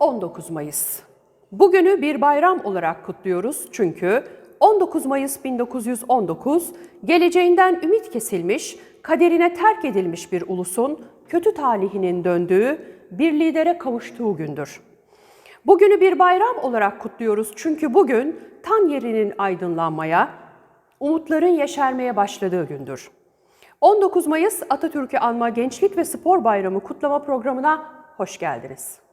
19 Mayıs. Bugünü bir bayram olarak kutluyoruz çünkü 19 Mayıs 1919 geleceğinden ümit kesilmiş, kaderine terk edilmiş bir ulusun kötü talihinin döndüğü, bir lidere kavuştuğu gündür. Bugünü bir bayram olarak kutluyoruz çünkü bugün tan yerinin aydınlanmaya, umutların yeşermeye başladığı gündür. 19 Mayıs Atatürk'ü anma Gençlik ve Spor Bayramı kutlama programına hoş geldiniz.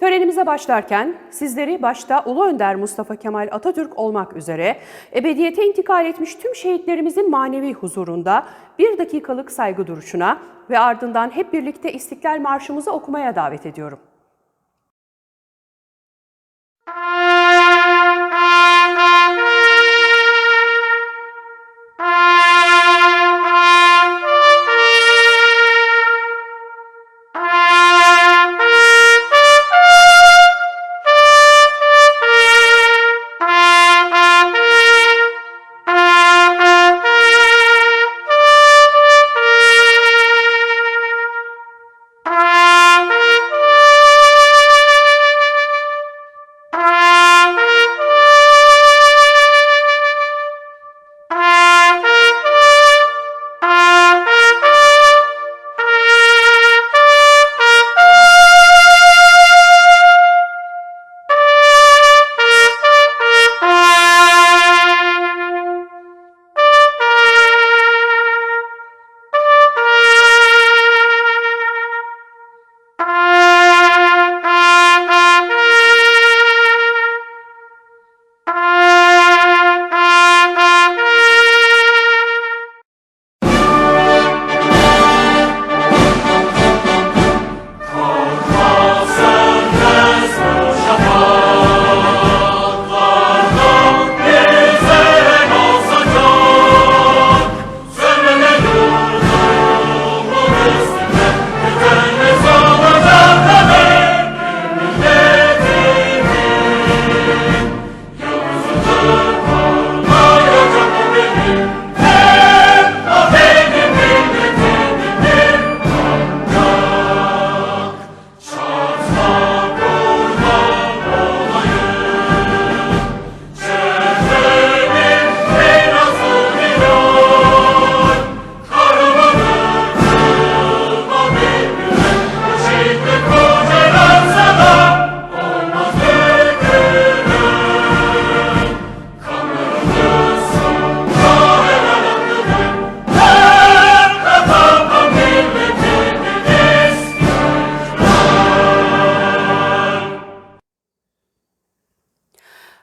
Törenimize başlarken sizleri başta Ulu Önder Mustafa Kemal Atatürk olmak üzere ebediyete intikal etmiş tüm şehitlerimizin manevi huzurunda bir dakikalık saygı duruşuna ve ardından hep birlikte İstiklal Marşımızı okumaya davet ediyorum.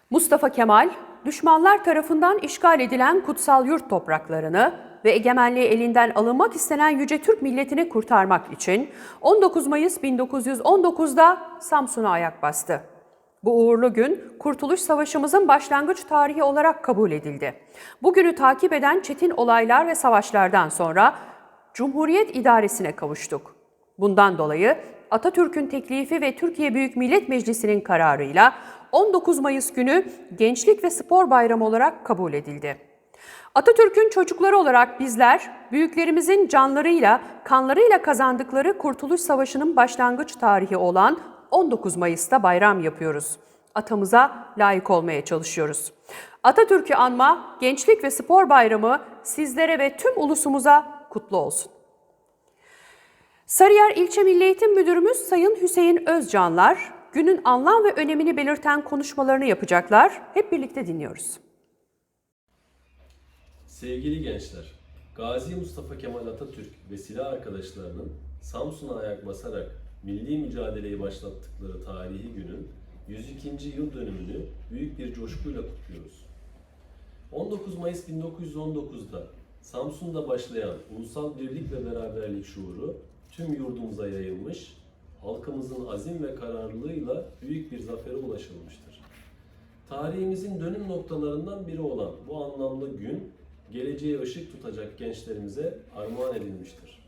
Mustafa Kemal, düşmanlar tarafından işgal edilen kutsal yurt topraklarını ve egemenliği elinden alınmak istenen yüce Türk milletini kurtarmak için 19 Mayıs 1919'da Samsun'a ayak bastı. Bu uğurlu gün Kurtuluş Savaşımızın başlangıç tarihi olarak kabul edildi. Bugünü takip eden çetin olaylar ve savaşlardan sonra Cumhuriyet idaresine kavuştuk. Bundan dolayı Atatürk'ün teklifi ve Türkiye Büyük Millet Meclisi'nin kararıyla 19 Mayıs günü Gençlik ve Spor Bayramı olarak kabul edildi. Atatürk'ün çocukları olarak bizler, büyüklerimizin canlarıyla, kanlarıyla kazandıkları Kurtuluş Savaşı'nın başlangıç tarihi olan 19 Mayıs'ta bayram yapıyoruz. Atamıza layık olmaya çalışıyoruz. Atatürk'ü anma, Gençlik ve Spor Bayramı sizlere ve tüm ulusumuza kutlu olsun. Sarıyer İlçe Milli Eğitim Müdürümüz Sayın Hüseyin Özcanlar, günün anlam ve önemini belirten konuşmalarını yapacaklar. Hep birlikte dinliyoruz. Sevgili gençler, Gazi Mustafa Kemal Atatürk ve silah arkadaşlarının Samsun'a ayak basarak milli mücadeleyi başlattıkları tarihi günün 102. yıl dönümünü büyük bir coşkuyla kutluyoruz. 19 Mayıs 1919'da Samsun'da başlayan ulusal birlik ve beraberlik şuuru tüm yurdumuza yayılmış, halkımızın azim ve kararlılığıyla büyük bir zafere ulaşılmıştır. Tarihimizin dönüm noktalarından biri olan bu anlamlı gün, geleceğe ışık tutacak gençlerimize armağan edilmiştir.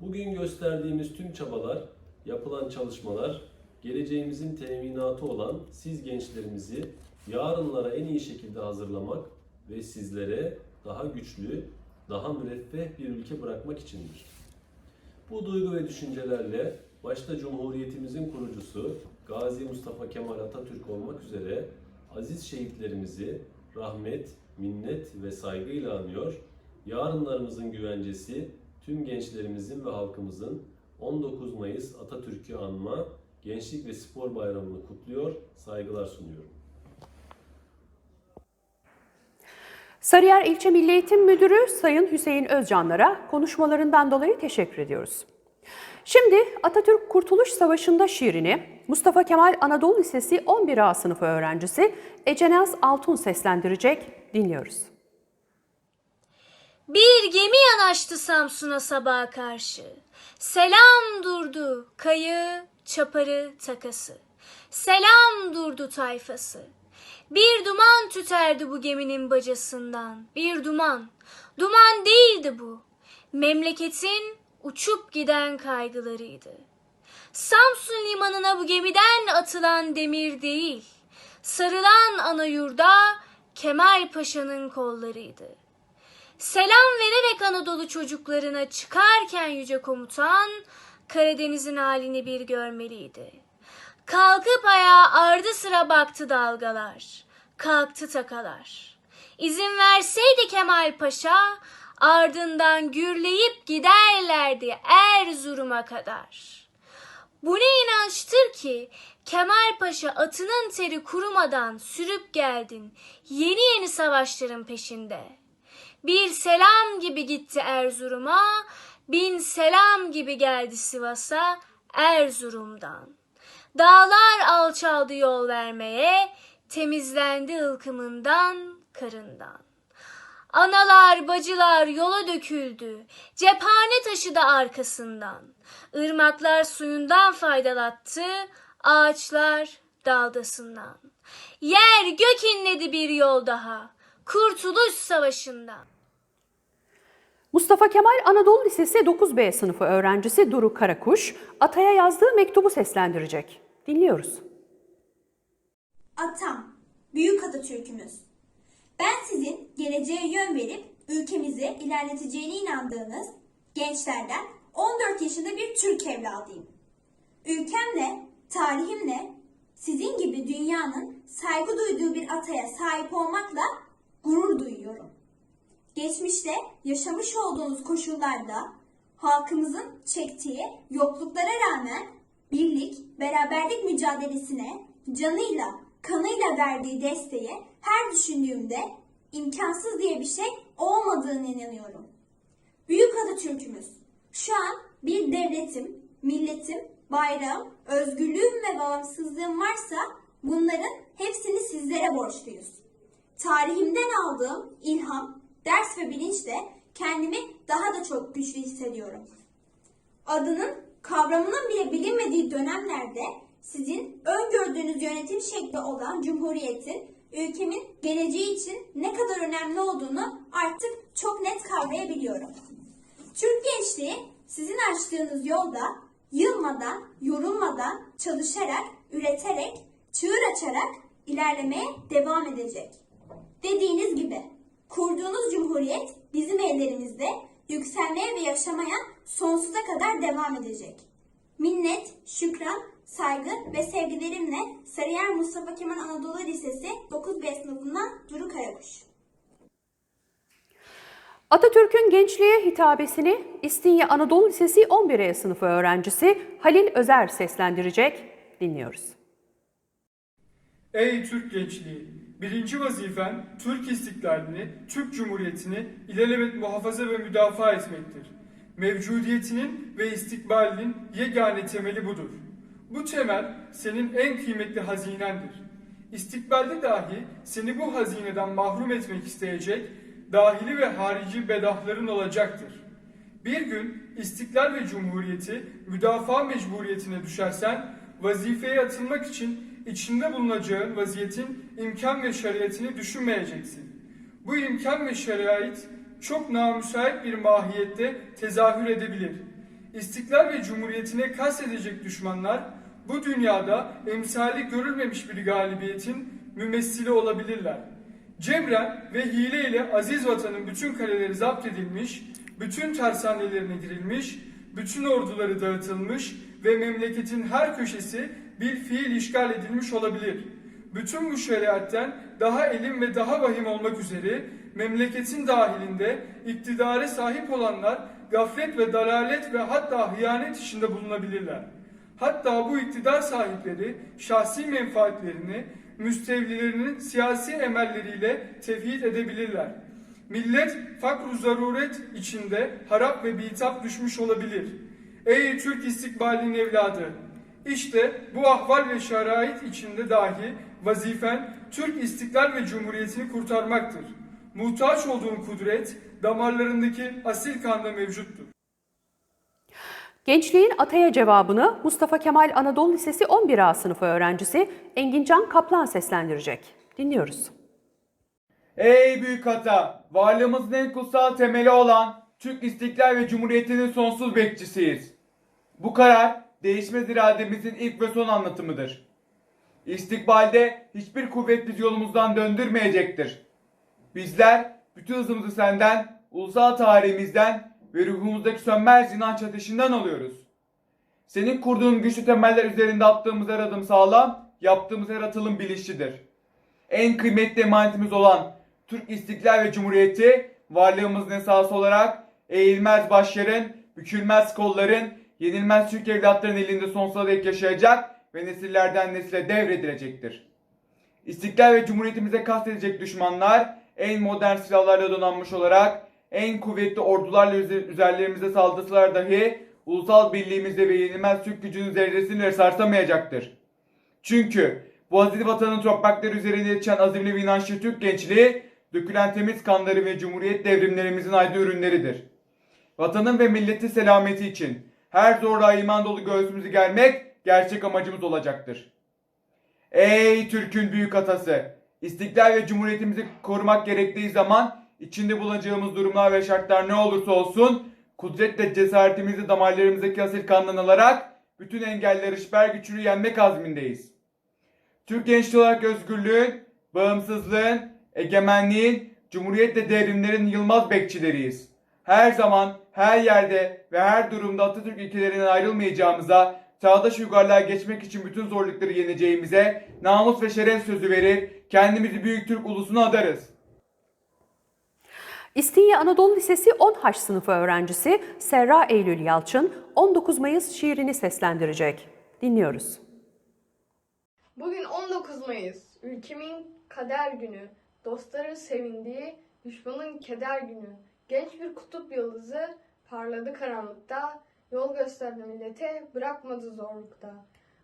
Bugün gösterdiğimiz tüm çabalar, yapılan çalışmalar, geleceğimizin teminatı olan siz gençlerimizi yarınlara en iyi şekilde hazırlamak ve sizlere daha güçlü, daha müreffeh bir ülke bırakmak içindir. Bu duygu ve düşüncelerle başta Cumhuriyetimizin kurucusu Gazi Mustafa Kemal Atatürk olmak üzere aziz şehitlerimizi rahmet, minnet ve saygıyla anıyor. Yarınlarımızın güvencesi tüm gençlerimizin ve halkımızın 19 Mayıs Atatürk'ü anma Gençlik ve Spor Bayramı'nı kutluyor, saygılar sunuyorum. Sarıyer İlçe Milli Eğitim Müdürü Sayın Hüseyin Özcanlar'a konuşmalarından dolayı teşekkür ediyoruz. Şimdi Atatürk Kurtuluş Savaşı'nda şiirini Mustafa Kemal Anadolu Lisesi 11A sınıfı öğrencisi Ecenaz Altun seslendirecek. Dinliyoruz. Bir gemi yanaştı Samsun'a sabaha karşı. Selam durdu kayı, çaparı, takası. Selam durdu tayfası. Bir duman tüterdi bu geminin bacasından. Bir duman. Duman değildi bu. Memleketin uçup giden kaygılarıydı. Samsun limanına bu gemiden atılan demir değil. Sarılan ana yurda Kemal Paşa'nın kollarıydı. Selam vererek Anadolu çocuklarına çıkarken yüce komutan Karadeniz'in halini bir görmeliydi. Kalkıp ayağa ardı sıra baktı dalgalar. Kalktı takalar. İzin verseydi Kemal Paşa ardından gürleyip giderlerdi Erzurum'a kadar. Bu ne inançtır ki Kemal Paşa atının teri kurumadan sürüp geldin yeni yeni savaşların peşinde.'' Bir selam gibi gitti Erzurum'a, bin selam gibi geldi Sivas'a Erzurum'dan. Dağlar alçaldı yol vermeye, temizlendi ılkımından, karından. Analar, bacılar yola döküldü, cephane taşı da arkasından. Irmaklar suyundan faydalattı, ağaçlar daldasından. Yer gök inledi bir yol daha, Kurtuluş Savaşı'ndan. Mustafa Kemal Anadolu Lisesi 9B sınıfı öğrencisi Duru Karakuş, Atay'a yazdığı mektubu seslendirecek. Dinliyoruz. Atam, büyük Atatürk'ümüz. Ben sizin geleceğe yön verip ülkemizi ilerleteceğine inandığınız gençlerden 14 yaşında bir Türk evladıyım. Ülkemle, tarihimle sizin gibi dünyanın saygı duyduğu bir ataya sahip olmakla gurur duyuyorum. Geçmişte yaşamış olduğunuz koşullarda halkımızın çektiği yokluklara rağmen birlik, beraberlik mücadelesine canıyla, kanıyla verdiği desteği her düşündüğümde imkansız diye bir şey olmadığını inanıyorum. Büyük Atatürk'ümüz şu an bir devletim, milletim, bayrağım, özgürlüğüm ve bağımsızlığım varsa bunların hepsini sizlere borçluyuz. Tarihimden aldığım ilham, ders ve bilinçle kendimi daha da çok güçlü hissediyorum. Adının, kavramının bile bilinmediği dönemlerde sizin öngördüğünüz yönetim şekli olan Cumhuriyet'in ülkemin geleceği için ne kadar önemli olduğunu artık çok net kavrayabiliyorum. Türk gençliği sizin açtığınız yolda yılmadan, yorulmadan çalışarak, üreterek, çığır açarak ilerlemeye devam edecek. Dediğiniz gibi kurduğunuz cumhuriyet bizim ellerimizde yükselmeye ve yaşamaya sonsuza kadar devam edecek. Minnet, şükran, saygı ve sevgilerimle Sarıyer Mustafa Kemal Anadolu Lisesi 9B sınıfından Duru Karakuş. Atatürk'ün gençliğe hitabesini İstinye Anadolu Lisesi 11E sınıfı öğrencisi Halil Özer seslendirecek. Dinliyoruz. Ey Türk gençliği! Birinci vazifen Türk istiklalini, Türk Cumhuriyeti'ni ilelebet muhafaza ve müdafaa etmektir. Mevcudiyetinin ve istikbalinin yegane temeli budur. Bu temel senin en kıymetli hazinendir. İstikbalde dahi seni bu hazineden mahrum etmek isteyecek dahili ve harici bedahların olacaktır. Bir gün istiklal ve cumhuriyeti müdafaa mecburiyetine düşersen vazifeye atılmak için içinde bulunacağın vaziyetin imkan ve şeriatini düşünmeyeceksin. Bu imkan ve şerait çok namüsait bir mahiyette tezahür edebilir. İstiklal ve cumhuriyetine kastedecek düşmanlar bu dünyada emsali görülmemiş bir galibiyetin mümessili olabilirler. Cemren ve hile ile aziz vatanın bütün kaleleri zapt edilmiş, bütün tersanelerine girilmiş, bütün orduları dağıtılmış ve memleketin her köşesi bir fiil işgal edilmiş olabilir. Bütün bu şeriatten daha elim ve daha vahim olmak üzere memleketin dahilinde iktidara sahip olanlar gaflet ve dalalet ve hatta hıyanet içinde bulunabilirler. Hatta bu iktidar sahipleri şahsi menfaatlerini müstevlilerinin siyasi emelleriyle tevhid edebilirler. Millet fakr zaruret içinde harap ve bitap düşmüş olabilir. Ey Türk istikbalinin evladı! İşte bu ahval ve şerait içinde dahi vazifen Türk istiklal ve cumhuriyetini kurtarmaktır. Muhtaç olduğun kudret damarlarındaki asil kanda mevcuttur. Gençliğin Ataya cevabını Mustafa Kemal Anadolu Lisesi 11A sınıfı öğrencisi Engincan Kaplan seslendirecek. Dinliyoruz. Ey büyük ata! Varlığımızın en kutsal temeli olan Türk İstiklal ve Cumhuriyeti'nin sonsuz bekçisiyiz. Bu karar değişmez irademizin ilk ve son anlatımıdır. İstikbalde hiçbir kuvvet bizi yolumuzdan döndürmeyecektir. Bizler bütün hızımızı senden, ulusal tarihimizden ve ruhumuzdaki sönmez inanç ateşinden alıyoruz. Senin kurduğun güçlü temeller üzerinde attığımız her adım sağlam, yaptığımız her atılım bilinçlidir en kıymetli emanetimiz olan Türk İstiklal ve Cumhuriyeti varlığımızın esası olarak eğilmez başların, bükülmez kolların, yenilmez Türk evlatlarının elinde sonsuza dek yaşayacak ve nesillerden nesile devredilecektir. İstiklal ve Cumhuriyetimize kastedecek düşmanlar en modern silahlarla donanmış olarak en kuvvetli ordularla üze- üzerlerimize saldırsalar dahi ulusal birliğimizde ve yenilmez Türk gücünün zerresini sarsamayacaktır. Çünkü bu aziz vatanın toprakları üzerinde yetişen azimli ve inançlı Türk gençliği, dökülen temiz kanları ve cumhuriyet devrimlerimizin aydın ürünleridir. Vatanın ve milletin selameti için her zorluğa iman dolu göğsümüzü germek gerçek amacımız olacaktır. Ey Türk'ün büyük atası! İstiklal ve cumhuriyetimizi korumak gerektiği zaman içinde bulunacağımız durumlar ve şartlar ne olursa olsun kudretle cesaretimizi damarlarımızdaki asil kandan alarak bütün engelleri şiper güçlü yenmek azmindeyiz. Türk gençliği olarak özgürlüğün, bağımsızlığın, egemenliğin, cumhuriyetle devrimlerin yılmaz bekçileriyiz. Her zaman, her yerde ve her durumda Atatürk ilkelerinden ayrılmayacağımıza, çağdaş uygarlığa geçmek için bütün zorlukları yeneceğimize, namus ve şeref sözü verir, kendimizi büyük Türk ulusuna adarız. İstinye Anadolu Lisesi 10H sınıfı öğrencisi Serra Eylül Yalçın 19 Mayıs şiirini seslendirecek. Dinliyoruz. Bugün 19 Mayıs, ülkemin kader günü, dostların sevindiği, düşmanın keder günü. Genç bir kutup yıldızı parladı karanlıkta, yol gösterdi millete, bırakmadı zorlukta.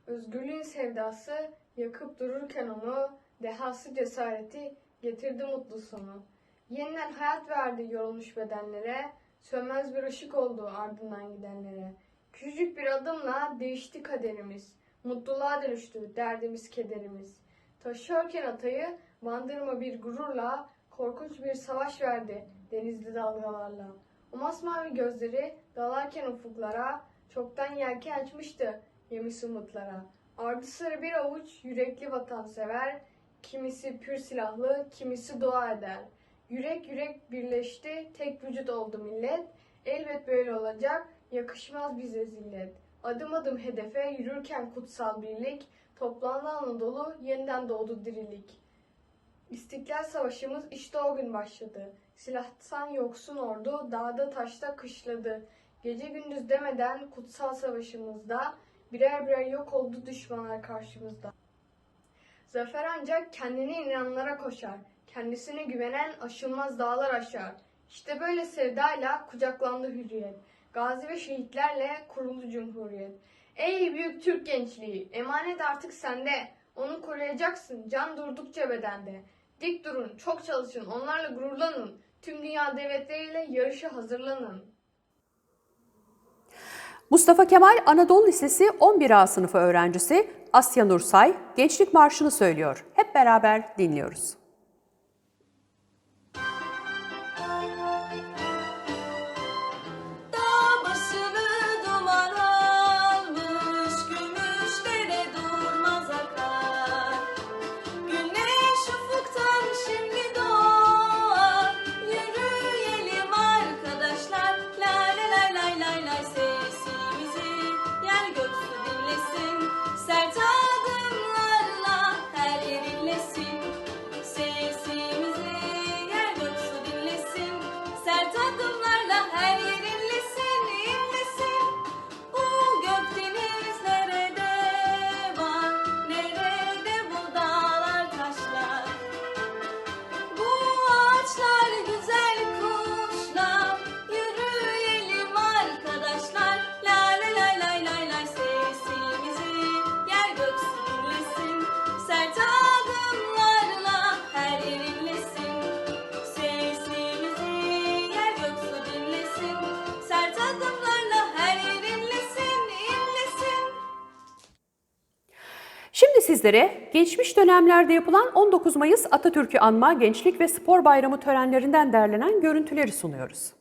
Özgürlüğün sevdası yakıp dururken onu, dehası cesareti getirdi mutlu sonu. Yeniden hayat verdi yorulmuş bedenlere, sönmez bir ışık oldu ardından gidenlere. Küçücük bir adımla değişti kaderimiz. Mutluluğa dönüştü derdimiz kederimiz. Taşıyorken atayı bandırma bir gururla korkunç bir savaş verdi denizli dalgalarla. O masmavi gözleri dalarken ufuklara çoktan yelken açmıştı yemis umutlara. Ardı sıra bir avuç yürekli vatansever, kimisi pür silahlı, kimisi dua eder. Yürek yürek birleşti, tek vücut oldu millet. Elbet böyle olacak, yakışmaz bize zillet. Adım adım hedefe yürürken kutsal birlik, toplandı Anadolu, yeniden doğdu dirilik. İstiklal Savaşımız işte o gün başladı. Silahtan yoksun ordu dağda taşta kışladı. Gece gündüz demeden kutsal savaşımızda birer birer yok oldu düşmanlar karşımızda. Zafer ancak kendine inananlara koşar. Kendisine güvenen aşılmaz dağlar aşar. İşte böyle sevdayla kucaklandı hürriyet. Gazi ve şehitlerle kuruldu cumhuriyet. Ey büyük Türk gençliği, emanet artık sende. Onu koruyacaksın can durdukça bedende. Dik durun, çok çalışın, onlarla gururlanın. Tüm dünya devletleriyle yarışa hazırlanın. Mustafa Kemal Anadolu Lisesi 11A sınıfı öğrencisi Asya Nursay Gençlik Marşı'nı söylüyor. Hep beraber dinliyoruz. Sizlere geçmiş dönemlerde yapılan 19 Mayıs Atatürk'ü anma Gençlik ve Spor Bayramı törenlerinden derlenen görüntüleri sunuyoruz.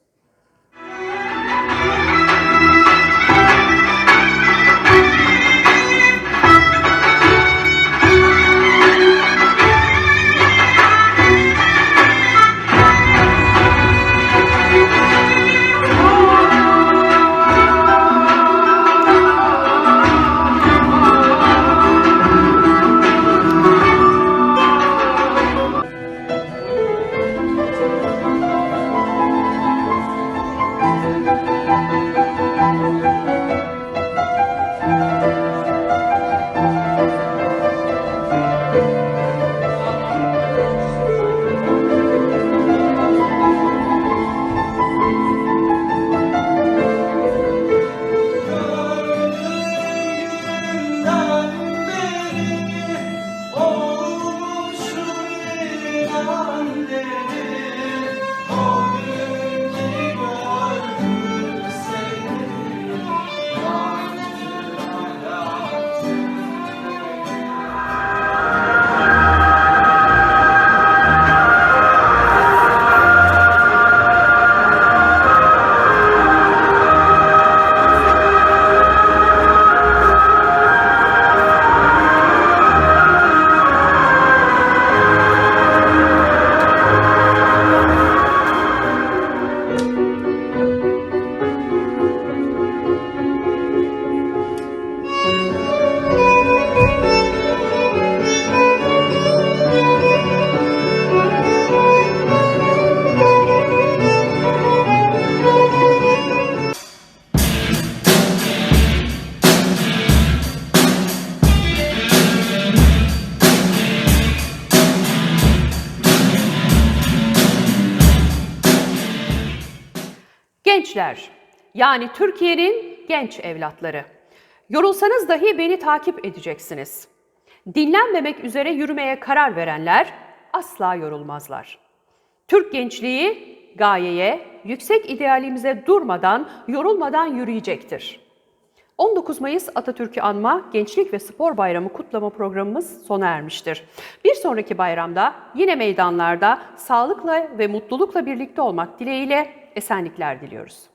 Gençler, yani Türkiye'nin genç evlatları. Yorulsanız dahi beni takip edeceksiniz. Dinlenmemek üzere yürümeye karar verenler asla yorulmazlar. Türk gençliği gayeye, yüksek idealimize durmadan, yorulmadan yürüyecektir. 19 Mayıs Atatürk'ü anma Gençlik ve Spor Bayramı kutlama programımız sona ermiştir. Bir sonraki bayramda yine meydanlarda sağlıkla ve mutlulukla birlikte olmak dileğiyle esenlikler diliyoruz.